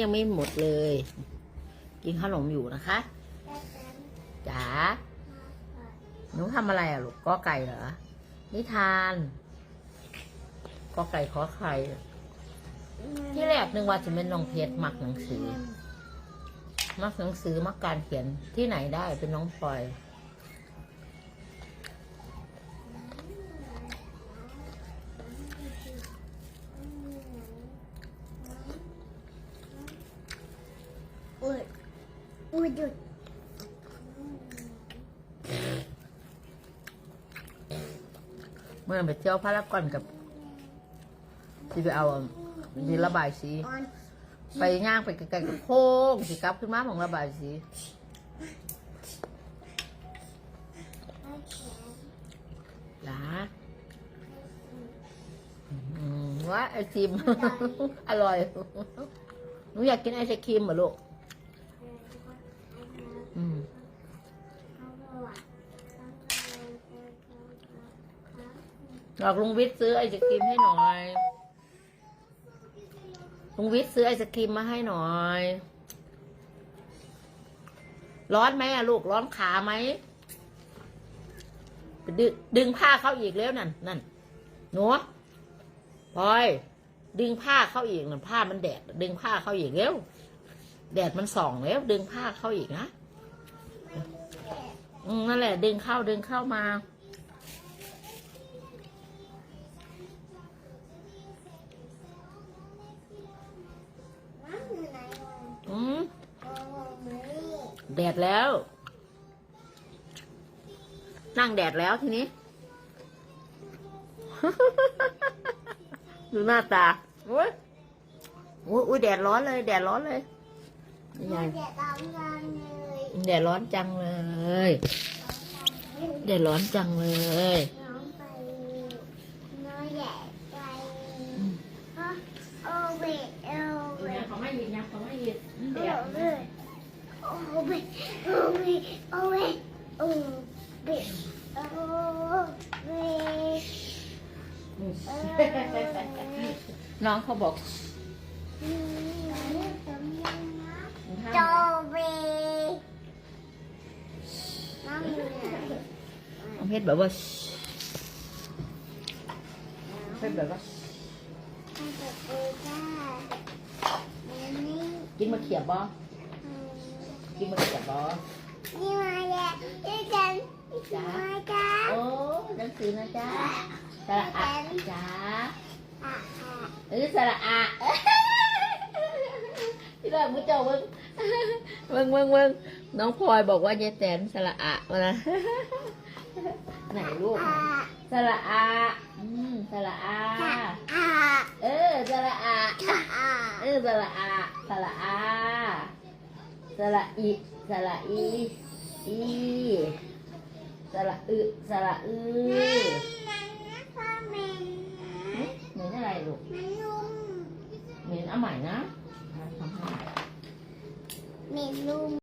ยังไม่หมดเลย กินขนมอยู่นะคะจ๋าหนูทำอะไรอะลูกก็ไก่เหรอ นิทานก็ไก่ขอไข่ที่แรกนึกว่าจะเป็นน้องเพชรมักหนังสือ มักหนังสือมักการเขียนที่ไหนได้เป็นน้องพลอย หยุดเมื่อไปเที่ยวพารากอนกับ ที่ไปเอาดินระบายสี ไปย่างไปไกลๆกับโค้งสิกลับขึ้นมาของระบายสีหลาว่าไอติม อร่อย หนูอยากกินไอศครีมเหรอลูก บอกลุงวิทย์ซื้อไอศครีมให้หน่อย ลุงวิทย์ซื้อไอศครีมมาให้หน่อย ร้อนไหมอะลูกร้อนขาไหมดึงดึงผ้าเข้าอีกแล้วนั่นนั่นหนูพลอย ดึงผ้าเข้าอีกนั่นผ้ามันแดด ดึงผ้าเข้าอีกเร็วแดดมันส่องแล้ว ดึงผ้าเข้าอีกนะอืมนั่นแหละ ดึงเข้าดึงเข้ามา แดดแล้ว นั่งแดดแล้วทีนี้ ดูหน้าตาโอ้ยโอ้ยอุ๊ยแดดร้อนเลย แดดร้อนเลยนี่ไงมันจะตามกันเลยแดดร้อนจังเลย แดดร้อนจังเลยน้องไปน้องใหญ่ไปฮะโอ้เวโอ้เวเขาไม่ยินนะเขาไม่ยินโอ้เวโอ้เว น้องเขาบอกโจเวน้ำอยู่ไหนน้องเพชรแบบว่าเพชรแบบว่ามันจะไปได้อันนี้กินมะเขียบบ่อืม กินมะเขียบบ่นี่มาแล้วนี่ฉันมาจ้าโอ้หนังสือนะจ๊ะสระอะจ้าอะอะเออสระอะที่แรกมึงเจ้ามึงมึงมึงมึงน้องพลอยบอกว่ายายแตนสระอะมานะไหนลูกอะสระอะอืมสระอาอะเออสระอะอะเออสระอาสระอา สระอิสระอีอีสระอึสระอือเหม็นอะไรลูกเหม็นเอาใหม่นะทำให้เหม็นลุ่ม